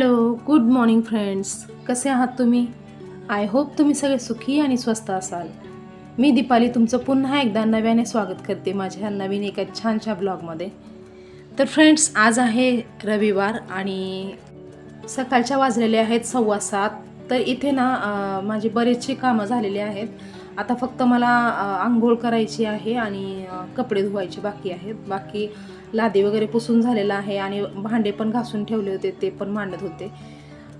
Hello good morning friends कसे आहात तुम्ही? आय होप तुम्ही सगळे सुखी आणि स्वस्त असाल. मी दीपाली तुमचं पुन्हा एकदा नव्याने स्वागत करते माझ्या नवीन एका छानशा ब्लॉगमध्ये तर फ्रेंड्स आज आहे रविवार आणि सकाळच्या वाजलेले आहेत सव्वा सात. तर इथे ना माझे बरेचसे कामं झालेली आहेत. आता फक्त मला आंघोळ करायची आहे आणि कपडे धुवायचे बाकी आहेत. बाकी लादी वगैरे पुसून झालेला आहे आणि भांडे पण घासून ठेवले होते ते पण मांडत होते.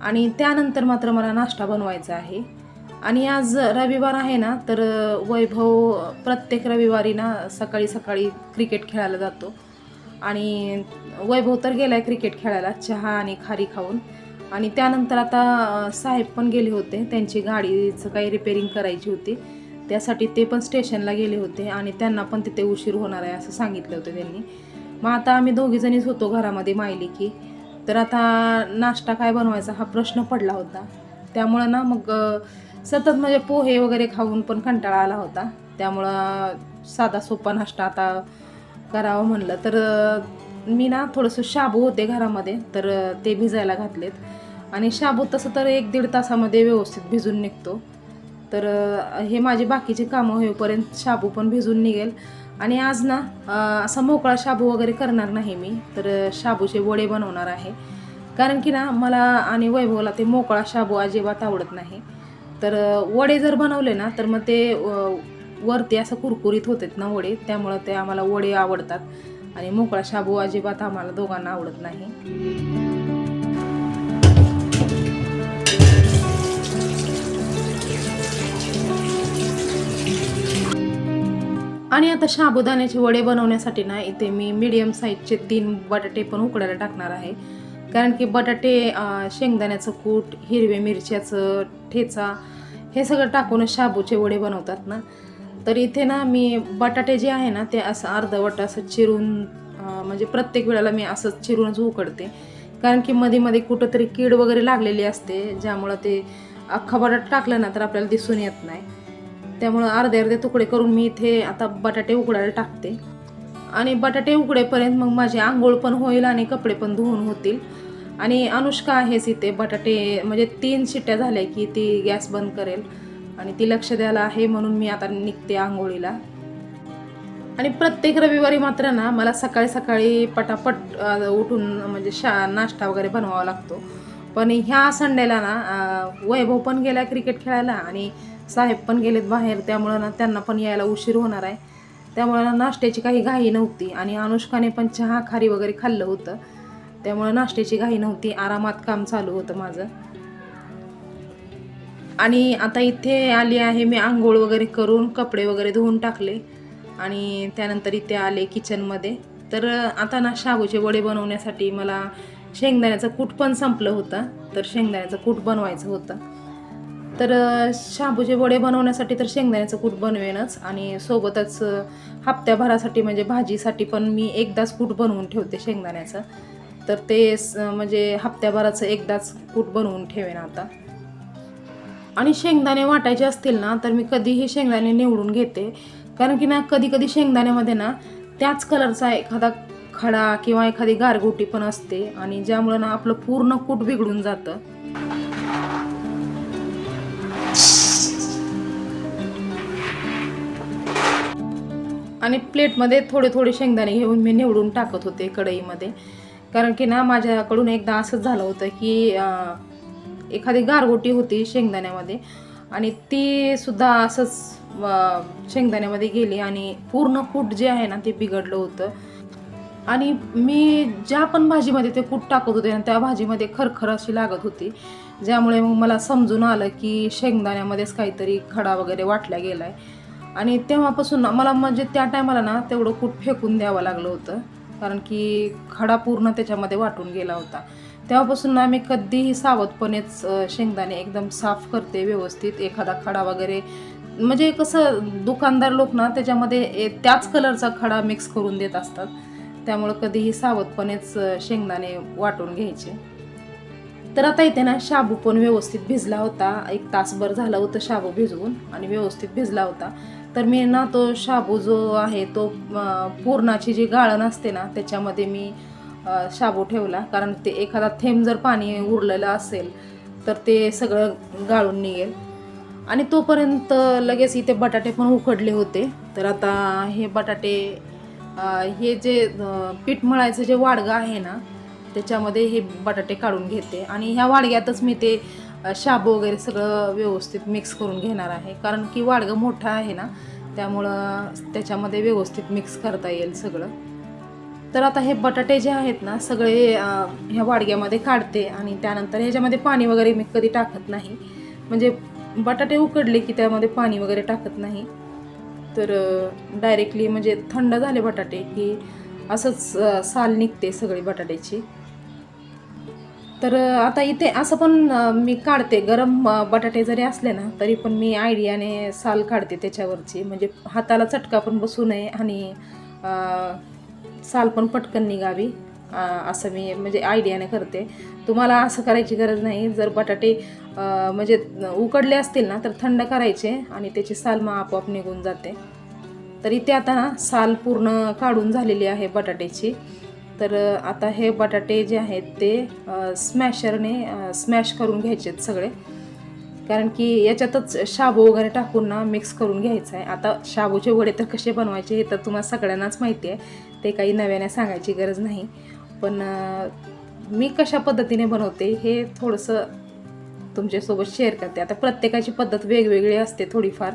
आणि त्यानंतर मात्र मला नाश्ता बनवायचा आहे. आणि आज रविवार आहे ना तर वैभव प्रत्येक रविवारी ना सकाळी सकाळी क्रिकेट खेळायला जातो. आणि वैभव तर गेला आहे क्रिकेट खेळायला चहा आणि खारी खाऊन. आणि त्यानंतर आता साहेब पण गेले होते त्यांची गाडीचं काही रिपेरिंग करायची होती. त्यासाठी ते पण स्टेशनला गेले होते आणि त्यांना पण तिथे उशीर होणार आहे असं सांगितलं होतं त्यांनी. मग आता आम्ही दोघीजणीच होतो घरामध्ये मायली की. तर आता नाश्ता काय बनवायचा हा प्रश्न पडला होता. त्यामुळं ना मग सतत म्हणजे पोहे वगैरे खाऊन पण कंटाळा आला होता. त्यामुळं साधा सोपा नाश्ता आता करावं म्हणलं. तर मी ना थोडंसं शाबू होते घरामध्ये तर ते भिजायला घातलेत. आणि शाबू तसं तर एक दीड तासामध्ये व्यवस्थित भिजून निघतो. तर हे माझी बाकीचे कामं होईपर्यंत शाबू पण भिजून निघेल. आणि आज ना असा मोकळा शाबू वगैरे करणार नाही मी तर शाबूचे वडे बनवणार आहे. कारण की ना मला आणि वैभवला ते मोकळा शाबू अजिबात आवडत नाही. तर वडे जर बनवले ना तर मग ते वरती असं कुरकुरीत होतात ना वडे त्यामुळं ते आम्हाला वडे आवडतात. आणि मोकळा शाबू अजिबात आम्हाला दोघांना आवडत नाही. आणि आता साबुदाण्याचे वडे बनवण्यासाठी ना इथे मी मीडियम साईजचे तीन बटाटे पण उकडायला टाकणार आहे. कारण की बटाटे शेंगदाण्याचं कूट हिरवे मिरच्याचं ठेचा हे सगळं टाकूनच शाबूचे वडे बनवतात ना. तर इथे ना मी बटाटे जे आहे ना ते असं अर्धवट असं चिरून म्हणजे प्रत्येक वेळेला मी असंच चिरूनच उकडते. कारण की मध्ये मध्ये कुठंतरी कीड वगैरे लागलेली असते ज्यामुळं ते अख्खा बटाटा टाकलं ना तर आपल्याला दिसून येत नाही. त्यामुळं अर्धे अर्धे तुकडे करून मी इथे आता बटाटे उकडायला टाकते. आणि बटाटे उकडेपर्यंत मग माझी आंघोळ पण होईल आणि कपडे पण धुवून होतील. आणि अनुष्का आहेच इथे बटाटे म्हणजे तीन शिट्ट्या झाल्या की ती गॅस बंद करेल. आणि ती लक्ष द्यायला आहे म्हणून मी आता निघते आंघोळीला. आणि प्रत्येक रविवारी मात्र ना मला सकाळी सकाळी पटापट उठून म्हणजे शा नाश्ता वगैरे बनवावा लागतो. पण ह्या संडेला ना वैभव पण गेला क्रिकेट खेळायला आणि साहेब पण गेलेत बाहेर त्यामुळं ना त्यांना पण यायला उशीर होणार आहे. त्यामुळं ना नाश्त्याची काही घाई नव्हती आणि अनुष्काने पण चहा खारी वगैरे खाल्लं होतं. त्यामुळं नाश्त्याची घाई नव्हती आरामात काम चालू होतं माझं. आणि आता इथे आली आहे मी आंघोळ वगैरे करून कपडे वगैरे धुवून टाकले. आणि त्यानंतर इथे आले किचनमध्ये. तर आता ना शाबूचे वडे बनवण्यासाठी मला शेंगदाण्याचं कूट पण संपलं होतं. तर शेंगदाण्याचं कूट बनवायचं होतं. तर शाबूचे वडे बनवण्यासाठी तर शेंगदाण्याचं कूट बनवेनच आणि सोबतच हप्त्याभरासाठी म्हणजे भाजीसाठी पण मी एकदाच कूट बनवून ठेवते शेंगदाण्याचं. तर ते स- म्हणजे हप्त्याभराचं एकदाच कूट बनवून ठेवेन आता. आणि शेंगदाणे वाटायचे असतील ना तर मी कधीही शेंगदाणे निवडून घेते. कारण की ना कधी कधी शेंगदाण्यामध्ये ना त्याच कलरचा एखादा खडा किंवा एखादी गारगोटी पण असते आणि ज्यामुळं ना आपलं पूर्ण कूट बिघडून जातं. आणि प्लेटमध्ये थोडे थोडे शेंगदाणे घेऊन मी निवडून टाकत होते कढईमध्ये. कारण की ना माझ्याकडून एकदा असंच झालं होतं की एखादी गारगोटी होती शेंगदाण्यामध्ये आणि ती सुद्धा असंच शेंगदाण्यामध्ये गेली आणि पूर्ण कूट जे आहे ना ते बिघडलं होतं. आणि मी ज्या पण भाजीमध्ये ते कूट टाकत होते ना त्या भाजीमध्ये खरखर अशी लागत होती. ज्यामुळे मग मला समजून आलं की शेंगदाण्यामध्येच काहीतरी खडा वगैरे वाटला गेला आहे आणि तेव्हापासून मला म्हणजे त्या टायमाला ना तेवढं कूट फेकून द्यावं लागलं होतं. कारण की खडा पूर्ण त्याच्यामध्ये वाटून गेला होता. तेव्हापासून ना मी कधीही सावधपणेच शेंगदाणे एकदम साफ करते व्यवस्थित. एखादा खडा वगैरे म्हणजे कसं दुकानदार लोक ना त्याच्यामध्ये ए- त्याच कलरचा खडा मिक्स करून देत असतात. त्यामुळं कधीही सावधपणेच शेंगदाणे वाटून घ्यायचे. तर आता इथे ना शाबू पण व्यवस्थित भिजला होता. एक तासभर झालं होतं शाबू भिजवून आणि व्यवस्थित भिजला होता. तर मी ना तो शाबू जो आहे तो पूर्णाची पुरणाची जी गाळण असते ना त्याच्यामध्ये मी शाबू ठेवला. कारण ते एखादा थेंब जर पाणी उरलेलं असेल तर ते सगळं गाळून निघेल. आणि तोपर्यंत लगेच इथे बटाटे पण उकडले होते. तर आता हे बटाटे हे जे पीठ मळायचं जे वाडगं आहे ना त्याच्यामध्ये हे बटाटे काढून घेते. आणि ह्या वाडग्यातच मी ते शाबू वगैरे सगळं व्यवस्थित मिक्स करून घेणार आहे. कारण की वाडगं मोठं आहे ना त्यामुळं त्याच्यामध्ये व्यवस्थित मिक्स करता येईल सगळं. तर आता हे बटाटे जे आहेत ना सगळे ह्या वाडग्यामध्ये काढते आणि त्यानंतर ह्याच्यामध्ये पाणी वगैरे मी कधी टाकत नाही. म्हणजे बटाटे उकडले की त्यामध्ये पाणी वगैरे टाकत नाही. तर डायरेक्टली म्हणजे थंड झाले बटाटे की असंच साल निघते सगळी बटाट्याची. तर आता इथे असं पण मी काढते. गरम बटाटे जरी असले ना तरी पण मी आयडियाने साल काढते त्याच्यावरची. म्हणजे हाताला चटका पण बसू नये आणि साल पण पटकन निघावी असं मी म्हणजे आयडियाने करते. तुम्हाला असं करायची गरज नाही. जर बटाटे म्हणजे उकडले असतील ना तर थंड करायचे आणि त्याची साल मग आपोआप निघून जाते. तर इथे आता ना साल पूर्ण काढून झालेली आहे बटाट्याची. तर आता हे बटाटे जे आहेत ते स्मॅशरने स्मॅश करून घ्यायचे आहेत सगळे. कारण की याच्यातच शाबू वगैरे टाकून ना मिक्स करून घ्यायचं आहे. आता शाबूचे वडे तर कसे बनवायचे हे तर तुम्हाला सगळ्यांनाच माहिती आहे. ते काही नव्याने सांगायची गरज नाही. पण मी कशा पद्धतीने बनवते हे थोडंसं तुमच्यासोबत शेअर करते. आता प्रत्येकाची पद्धत वेगवेगळी असते थोडीफार.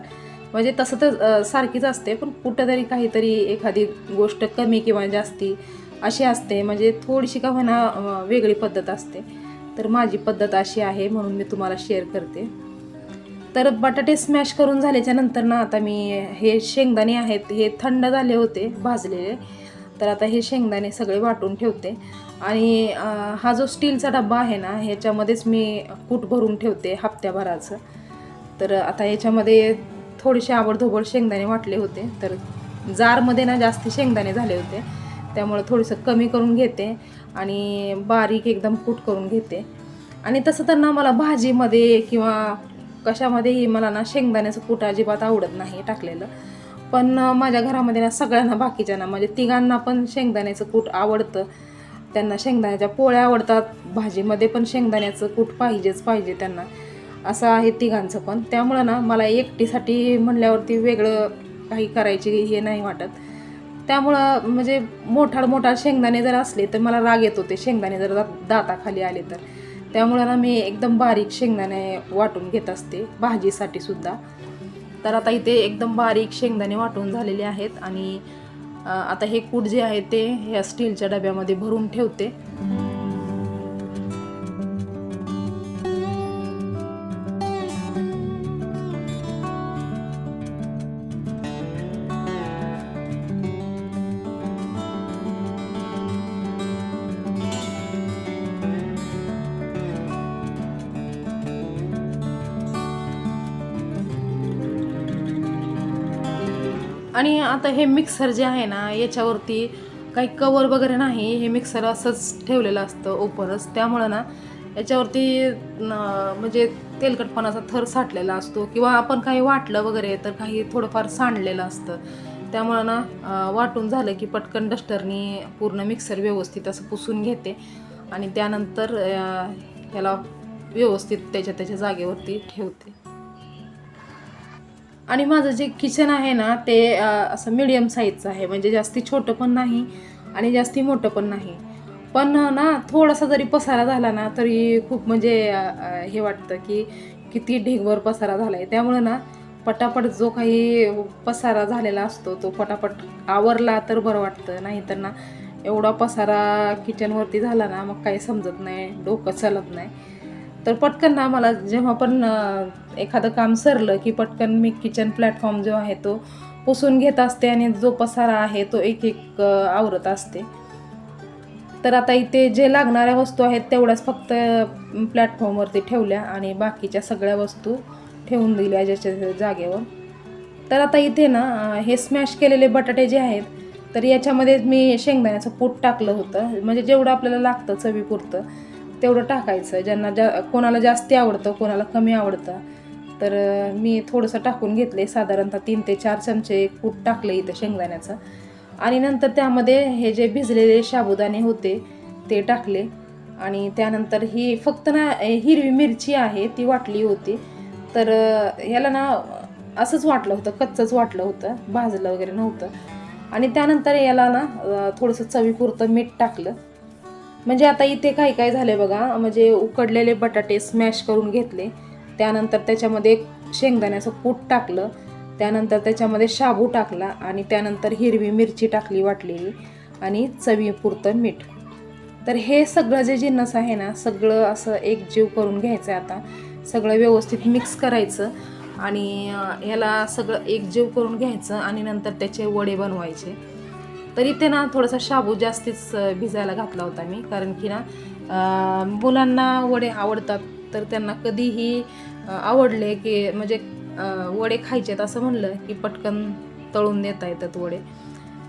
म्हणजे तसं तर सारखीच असते. पण कुठंतरी काहीतरी एखादी गोष्ट कमी किंवा जास्ती अशी असते म्हणजे थोडीशी का होईना वेगळी पद्धत असते. तर माझी पद्धत अशी आहे म्हणून मी तुम्हाला शेअर करते. तर बटाटे स्मॅश करून झाल्याच्यानंतर ना आता मी हे शेंगदाणे आहेत हे थंड झाले होते भाजलेले. तर आता हे शेंगदाणे सगळे वाटून ठेवते. आणि हा जो स्टीलचा डब्बा आहे ना ह्याच्यामध्येच मी कूट भरून ठेवते हप्त्याभराचं. तर आता याच्यामध्ये थोडेसे आवडधोबड शेंगदाणे वाटले होते. तर जारमध्ये ना जास्त शेंगदाणे झाले होते. त्यामुळं थोडंसं कमी करून घेते आणि बारीक एकदम कूट करून घेते. आणि तसं तर ना मला भाजीमध्ये किंवा कशामध्येही मला ना शेंगदाण्याचं कूट अजिबात आवडत नाही टाकलेलं. पण माझ्या घरामध्ये ना सगळ्यांना बाकीच्यांना म्हणजे तिघांना पण शेंगदाण्याचं कूट आवडतं. त्यांना शेंगदाण्याच्या पोळ्या आवडतात भाजीमध्ये पण शेंगदाण्याचं कूट पाहिजेच पाहिजे त्यांना. असं आहे तिघांचं पण. त्यामुळं ना मला एकटीसाठी म्हणल्यावरती वेगळं काही करायची हे नाही वाटत. त्यामुळं म्हणजे मोठाड मोठाड शेंगदाणे जर असले तर मला राग येत होते. शेंगदाणे जर दात- दाताखाली आले तर. त्यामुळं ना मी एकदम बारीक शेंगदाणे वाटून घेत असते. भाजीसाठी सुद्धा. तर आता इथे एकदम बारीक शेंगदाणे वाटून झालेले आहेत आणि आता हे कूट जे आहे ते ह्या स्टीलच्या डब्यामध्ये भरून ठेवते. आणि आता हे मिक्सर जे आहे ना याच्यावरती काही कवर वगैरे नाही हे मिक्सर असंच ठेवलेलं असतं ओपनच त्यामुळं ना याच्यावरती म्हणजे तेलकटपणाचा थर साठलेला असतो किंवा आपण काही वाटलं वगैरे तर काही थोडंफार सांडलेलं असतं. त्यामुळं ना वाटून झालं की पटकन डस्टरनी पूर्ण मिक्सर व्यवस्थित असं पुसून घेते. आणि त्यानंतर ह्याला व्यवस्थित त्याच्या त्याच्या जागेवरती ठेवते. आणि माझं जे किचन आहे ना ते असं मिडियम साईजचं आहे. म्हणजे जास्ती छोटं पण नाही आणि जास्ती मोठं पण नाही. पण ना थोडासा जरी पसारा झाला ना तरी खूप म्हणजे हे वाटतं की किती ढेगभर पसारा झाला आहे त्यामुळं ना पटापट जो काही पसारा झालेला असतो तो पटापट आवरला तर बरं वाटतं. नाहीतर ना एवढा पसारा किचनवरती झाला ना मग काही समजत नाही डोकं चालत नाही. तर पटकन ना मला जेव्हा पण एखादं काम सरलं की पटकन मी किचन प्लॅटफॉर्म जो आहे तो पुसून घेत असते आणि जो पसारा आहे तो एक एक आवरत असते. तर आता इथे जे लागणाऱ्या वस्तू आहेत तेवढ्याच फक्त प्लॅटफॉर्मवरती ठेवल्या आणि बाकीच्या सगळ्या वस्तू ठेवून दिल्या ज्याच्या जागेवर. तर आता इथे ना हे स्मॅश केलेले बटाटे जे आहेत तर याच्यामध्ये मी शेंगदाण्याचं पूट टाकलं होतं. म्हणजे जेवढं आपल्याला लागतं चवीपुरतं तेवढं टाकायचं. ज्यांना जा कोणाला जास्ती आवडतं कोणाला कमी आवडतं. तर मी थोडंसं टाकून घेतले. साधारणतः तीन ते चार चमचे कूट टाकले इथं शेंगदाण्याचं. आणि नंतर त्यामध्ये हे जे भिजलेले साबुदाणे होते ते टाकले. आणि त्यानंतर ही फक्त ना हिरवी मिरची आहे ती वाटली होती. तर ह्याला ना असंच वाटलं होतं कच्चंच वाटलं होतं. भाजलं वगैरे नव्हतं. आणि त्यानंतर याला ना थोडंसं चवीपुरतं मीठ टाकलं. म्हणजे आता इथे काय काय झाले बघा म्हणजे उकडलेले बटाटे स्मॅश करून घेतले. त्यानंतर त्याच्यामध्ये शेंगदाण्याचं कूट टाकलं. त्यानंतर त्याच्यामध्ये शाबू टाकला आणि त्यानंतर हिरवी मिरची टाकली वाटलेली आणि चवीपुरतं मीठ. तर हे सगळं जे जिन्नस आहे ना सगळं असं एक जीव करून घ्यायचं आहे आता. सगळं व्यवस्थित मिक्स करायचं आणि ह्याला सगळं एकजीव करून घ्यायचं आणि नंतर त्याचे वडे बनवायचे. तर इथे ना थोडासा शाबू जास्तीच भिजायला घातला होता मी. कारण की ना मुलांना वडे आवडतात तर त्यांना कधीही आवडले की म्हणजे वडे खायचे आहेत असं म्हणलं की पटकन तळून देता येतात वडे.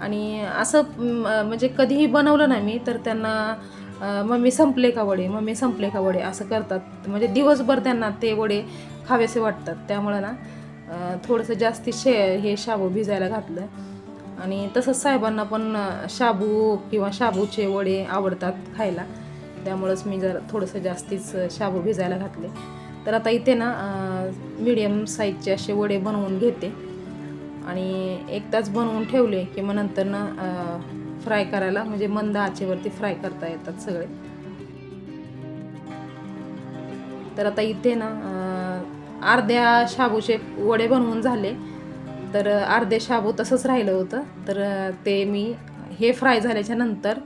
आणि असं म्हणजे कधीही बनवलं ना मी तर त्यांना मम्मी संपले का वडे? मम्मी संपले का वडे? असं करतात. म्हणजे दिवसभर त्यांना ते वडे खावेसे वाटतात. त्यामुळं ना थोडंसं जास्ती शे हे शाबू भिजायला घातलं. आणि तसंच साहेबांना पण शाबू किंवा शाबूचे वडे आवडतात खायला. त्यामुळंच मी जर थोडंसं जास्तीच शाबू भिजायला घातले. तर आता इथे ना मीडियम साईजचे असे वडे बनवून घेते. आणि एक तास बनवून ठेवले की मग नंतर ना फ्राय करायला म्हणजे मंद आचेवरती फ्राय करता येतात सगळे. तर आता इथे ना अर्ध्या शाबूचे वडे बनवून झाले. तर अर्धे शाबू तसंच राहिलं होतं. तर ते मी हे फ्राय झाल्याच्यानंतर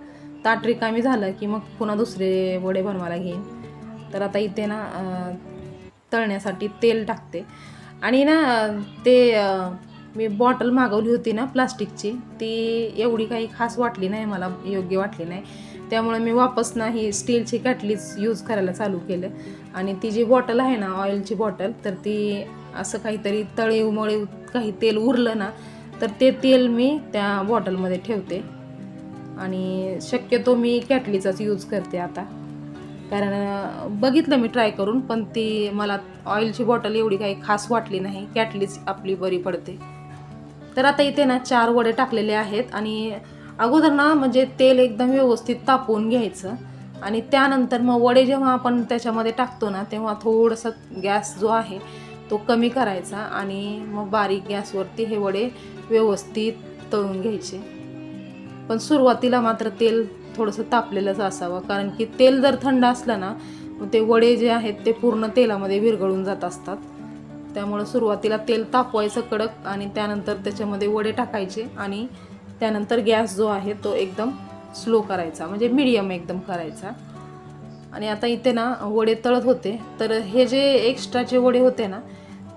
ताट रिकामी झालं की मग पुन्हा दुसरे वडे बनवायला घेईन. तर आता इथे ना तळण्यासाठी तेल टाकते. आणि ना ते मी बॉटल मागवली होती ना प्लास्टिकची ती एवढी काही खास वाटली नाही मला योग्य वाटली नाही. त्यामुळे मी वापस ना ही स्टीलची कॅटलीच यूज करायला चालू केलं. आणि ती जी बॉटल आहे ना ऑइलची बॉटल तर ती असं काहीतरी तळे उमळे काही तेल उरलं ना तर ते तेल मी त्या बॉटलमध्ये ठेवते. आणि शक्यतो मी कॅटलीचाच यूज करते आता. कारण बघितलं मी ट्राय करून पण ती मला ऑइलची बॉटल एवढी काही खास वाटली नाही. कॅटलीच आपली बरी पडते. तर आता इथे ना चार वडे टाकलेले आहेत आणि अगोदर ना म्हणजे तेल एकदम व्यवस्थित तापवून घ्यायचं. आणि त्यानंतर मग वडे जेव्हा आपण त्याच्यामध्ये टाकतो ना तेव्हा थोडंसं गॅस जो आहे तो कमी करायचा आणि मग बारीक गॅसवरती हे वडे व्यवस्थित तळून घ्यायचे. पण सुरुवातीला मात्र तेल थोडंसं तापलेलंच असावं कारण की तेल जर थंड असलं ना मग ते वडे जे आहेत ते पूर्ण तेलामध्ये विरघळून जात असतात. त्यामुळं सुरुवातीला तेल तापवायचं कडक आणि त्यानंतर त्याच्यामध्ये वडे टाकायचे आणि त्यानंतर गॅस जो आहे तो एकदम स्लो करायचा म्हणजे मिडियम एकदम करायचा. आणि आता इथे ना वडे तळत होते तर हे जे एक्स्ट्राचे वडे होते ना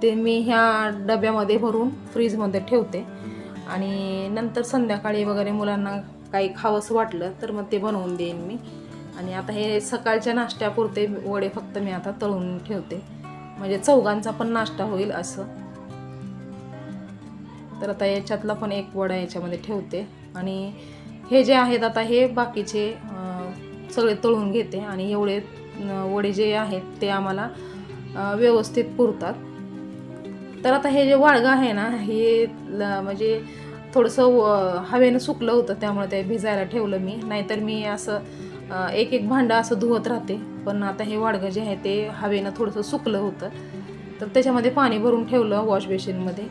ते मी ह्या डब्यामध्ये भरून फ्रीजमध्ये ठेवते. आणि नंतर संध्याकाळी वगैरे मुलांना काही खावंसं वाटलं तर मग ते बनवून देईन मी. आणि आता हे सकाळच्या नाश्त्यापुरते वडे फक्त मी आता तळून ठेवते. म्हणजे चौघांचा पण नाश्ता होईल असं. तर आता याच्यातला पण एक वडा याच्यामध्ये ठेवते. आणि हे जे आहेत आता हे बाकीचे सगळे तळून घेते. आणि एवढे वडे जे आहेत ते आम्हाला व्यवस्थित पुरतात. तर आता हे जे वाळगं आहे ना हे ल- म्हणजे थोडंसं व- हवेनं सुकलं होतं त्यामुळे ते भिजायला ठेवलं मी. नाहीतर मी असं एक एक भांडं असं धुवत राहते. पण आता हे वाडगं जे आहे ते हवेनं थोडंसं सुकलं होतं. तर त्याच्यामध्ये पाणी भरून ठेवलं वॉश बेसिनमध्ये.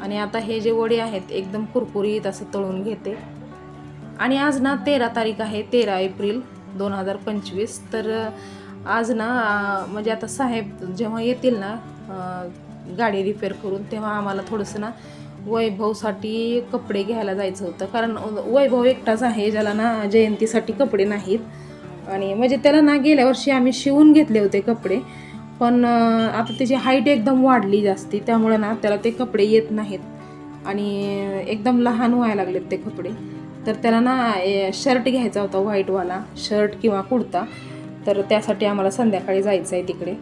आणि आता हे जे वडे आहेत एकदम कुरकुरीत असं तळून घेते. आणि आज ना तेरा तारीख आहे तेरा एप्रिल दोन हजार पंचवीस. तर आज ना म्हणजे आता साहेब जेव्हा येतील ना गाडी रिपेअर करून तेव्हा आम्हाला थोडंसं ना वैभवसाठी कपडे घ्यायला जायचं होतं. कारण वैभव एकटाच आहे ज्याला ना जयंतीसाठी कपडे नाहीत. आणि म्हणजे त्याला ना गेल्या वर्षी आम्ही शिवून घेतले होते कपडे. पण आता त्याची हाईट एकदम वाढली जास्ती. त्यामुळे ना त्याला ते कपडे येत नाहीत. आणि एकदम लहान व्हायला लागलेत ते कपडे. तर त्याला ना शर्ट घ्यायचा होता व्हाईटवाला शर्ट किंवा कुर्ता. तर त्यासाठी आम्हाला संध्याकाळी जायचं आहे तिकडे.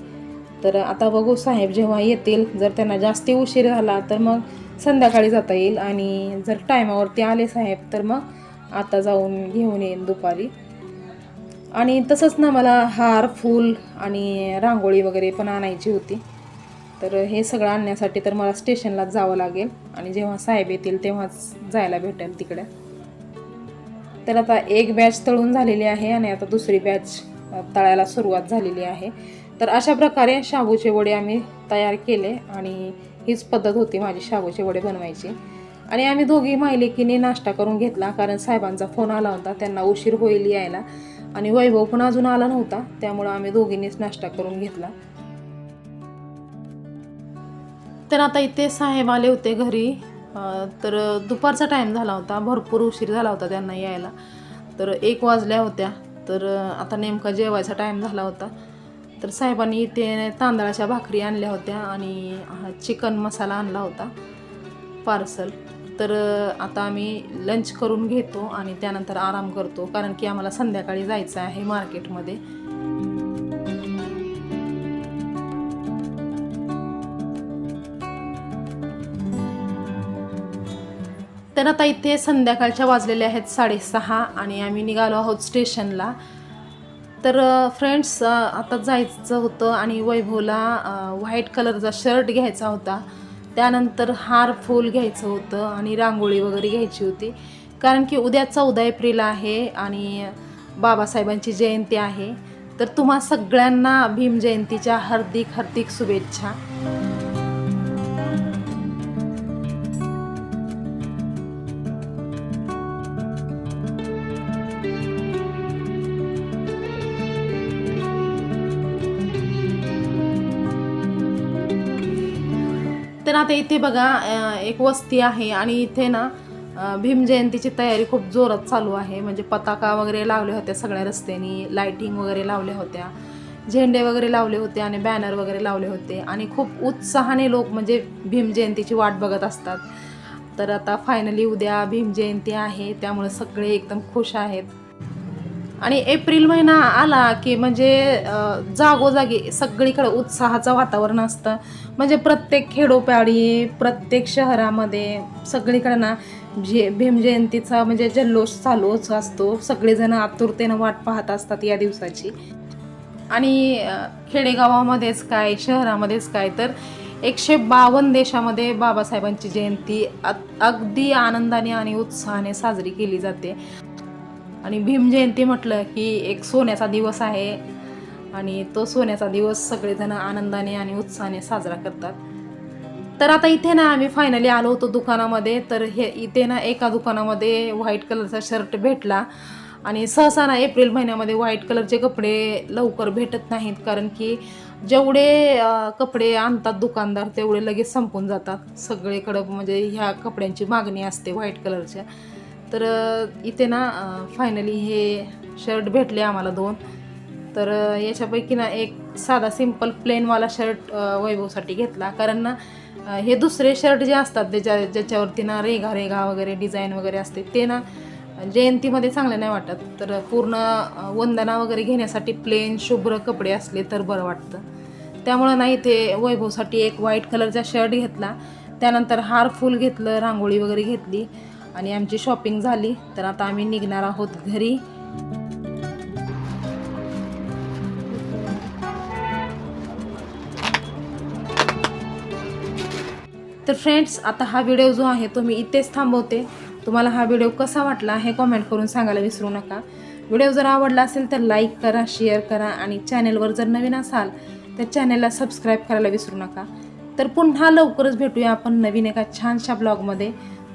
तर आता बघू साहेब जेव्हा येतील जर त्यांना जास्ती उशीर झाला तर मग संध्याकाळी जाता येईल. आणि जर टायमावरती आले साहेब तर मग आता जाऊन घेऊन येईन दुपारी. आणि तसंच ना मला हार फूल आणि रांगोळी वगैरे पण आणायची होती. तर हे सगळं आणण्यासाठी तर मला स्टेशनलाच जावं लागेल. आणि जेव्हा साहेब येतील तेव्हाच जायला भेटेल तिकडे. तर आता एक बॅच तळून झालेली आहे आणि आता दुसरी बॅच तळायला सुरुवात झालेली आहे. तर अशा प्रकारे शाबूचे वडे आम्ही तयार केले आणि हीच पद्धत होती माझी शाबूचे वडे बनवायची. आणि आम्ही दोघी माहिलेकीने नाश्ता करून घेतला कारण साहेबांचा फोन आला होता त्यांना उशीर होईल यायला. आणि वैभव पण अजून आला नव्हता त्यामुळं आम्ही दोघींनीच नाश्ता करून घेतला. तर आता इथे साहेब आले होते घरी. तर दुपारचा टाईम झाला होता भरपूर उशीर झाला होता त्यांना यायला. तर एक वाजल्या होत्या तर आता नेमका जेवायचा टाईम झाला होता. तर साहेबांनी इथे तांदळाच्या भाकरी आणल्या होत्या आणि चिकन मसाला आणला होता पार्सल. तर आता आम्ही लंच करून घेतो आणि त्यानंतर आराम करतो कारण की आम्हाला संध्याकाळी जायचं आहे मार्केटमध्ये. तर आता इथे संध्याकाळच्या वाजलेल्या आहेत साडेसहा आणि आम्ही निघालो आहोत स्टेशनला. तर फ्रेंड्स आता जायचं होतं आणि वैभवला व्हाईट कलरचा शर्ट घ्यायचा होता. त्यानंतर हार फूल घ्यायचं होतं आणि रांगोळी वगैरे घ्यायची होती. कारण की उद्या चौदा एप्रिल आहे आणि बाबासाहेबांची जयंती आहे. तर तुम्हा सगळ्यांना भीम जयंतीच्या हार्दिक हार्दिक शुभेच्छा. आता इथे बघा एक वस्ती आहे आणि इथे ना भीम जयंतीची तयारी खूप जोरात चालू आहे. म्हणजे पताका वगैरे लावल्या होत्या सगळ्या रस्त्यानी लाईटिंग वगैरे लावल्या होत्या झेंडे वगैरे लावले होते आणि बॅनर वगैरे लावले होते. आणि खूप उत्साहाने लोक म्हणजे भीम जयंतीची वाट बघत असतात. तर आता फायनली उद्या भीम जयंती आहे त्यामुळे सगळे एकदम खुश आहेत. आणि एप्रिल महिना आला की म्हणजे जागोजागी सगळीकडे उत्साहाचं वातावरण असतं. म्हणजे प्रत्येक खेडोपाडी प्रत्येक शहरामध्ये सगळीकडे ना जे भीम जयंतीचा म्हणजे जल्लोष चालूच असतो. सगळेजण आतुरतेनं वाट पाहत असतात या दिवसाची. आणि खेडेगावामध्येच काय शहरामध्येच काय तर एकशे बावन्न देशामध्ये बाबासाहेबांची जयंती अ- अगदी आनंदाने आणि उत्साहाने साजरी केली जाते. आणि भीम जयंती म्हटलं की एक सोन्याचा दिवस आहे. आणि तो सोन्याचा दिवस सगळेजण आनंदाने आणि उत्साहाने साजरा करतात. तर आता इथे ना आम्ही फायनली आलो होतो दुकानामध्ये. तर हे इथे ना एका दुकानामध्ये व्हाईट कलरचा शर्ट भेटला. आणि सहसा ना एप्रिल महिन्यामध्ये व्हाईट कलरचे कपडे लवकर भेटत नाहीत. कारण की जेवढे कपडे आणतात दुकानदार तेवढे लगेच संपून जातात. सगळीकडं म्हणजे ह्या कपड्यांची मागणी असते व्हाईट कलरच्या तर इथे ना फायनली हे शर्ट भेटले आम्हाला दोन. तर याच्यापैकी ना एक साधा सिंपल प्लेनवाला शर्ट वैभवसाठी घेतला. कारण ना हे दुसरे शर्ट जे असतात ज्याच्या ज्याच्यावरती ना रेघा रेघा वगैरे डिझाईन वगैरे असते ते ना जयंतीमध्ये चांगले नाही वाटत. तर पूर्ण वंदना वगैरे घेण्यासाठी प्लेन शुभ्र कपडे असले तर बरं वाटतं. त्यामुळं नाही ते वैभवसाठी एक व्हाईट कलरचा शर्ट घेतला. त्यानंतर हार फूल घेतलं रांगोळी वगैरे घेतली. आणि आमची शॉपिंग झाली. तर आता आम्ही निघणार आहोत घरी. तर फ्रेंड्स आता हा व्हिडिओ जो आहे तो मी इथेच थांबवते. तुम्हाला हा व्हिडिओ कसा वाटला हे कॉमेंट करून सांगायला विसरू नका. व्हिडिओ जर आवडला असेल तर लाईक करा शेअर करा आणि चॅनेलवर जर नवीन असाल तर चॅनेलला सबस्क्राईब करायला विसरू नका. तर पुन्हा लवकरच भेटूया आपण नवीन एका छानशा ब्लॉगमध्ये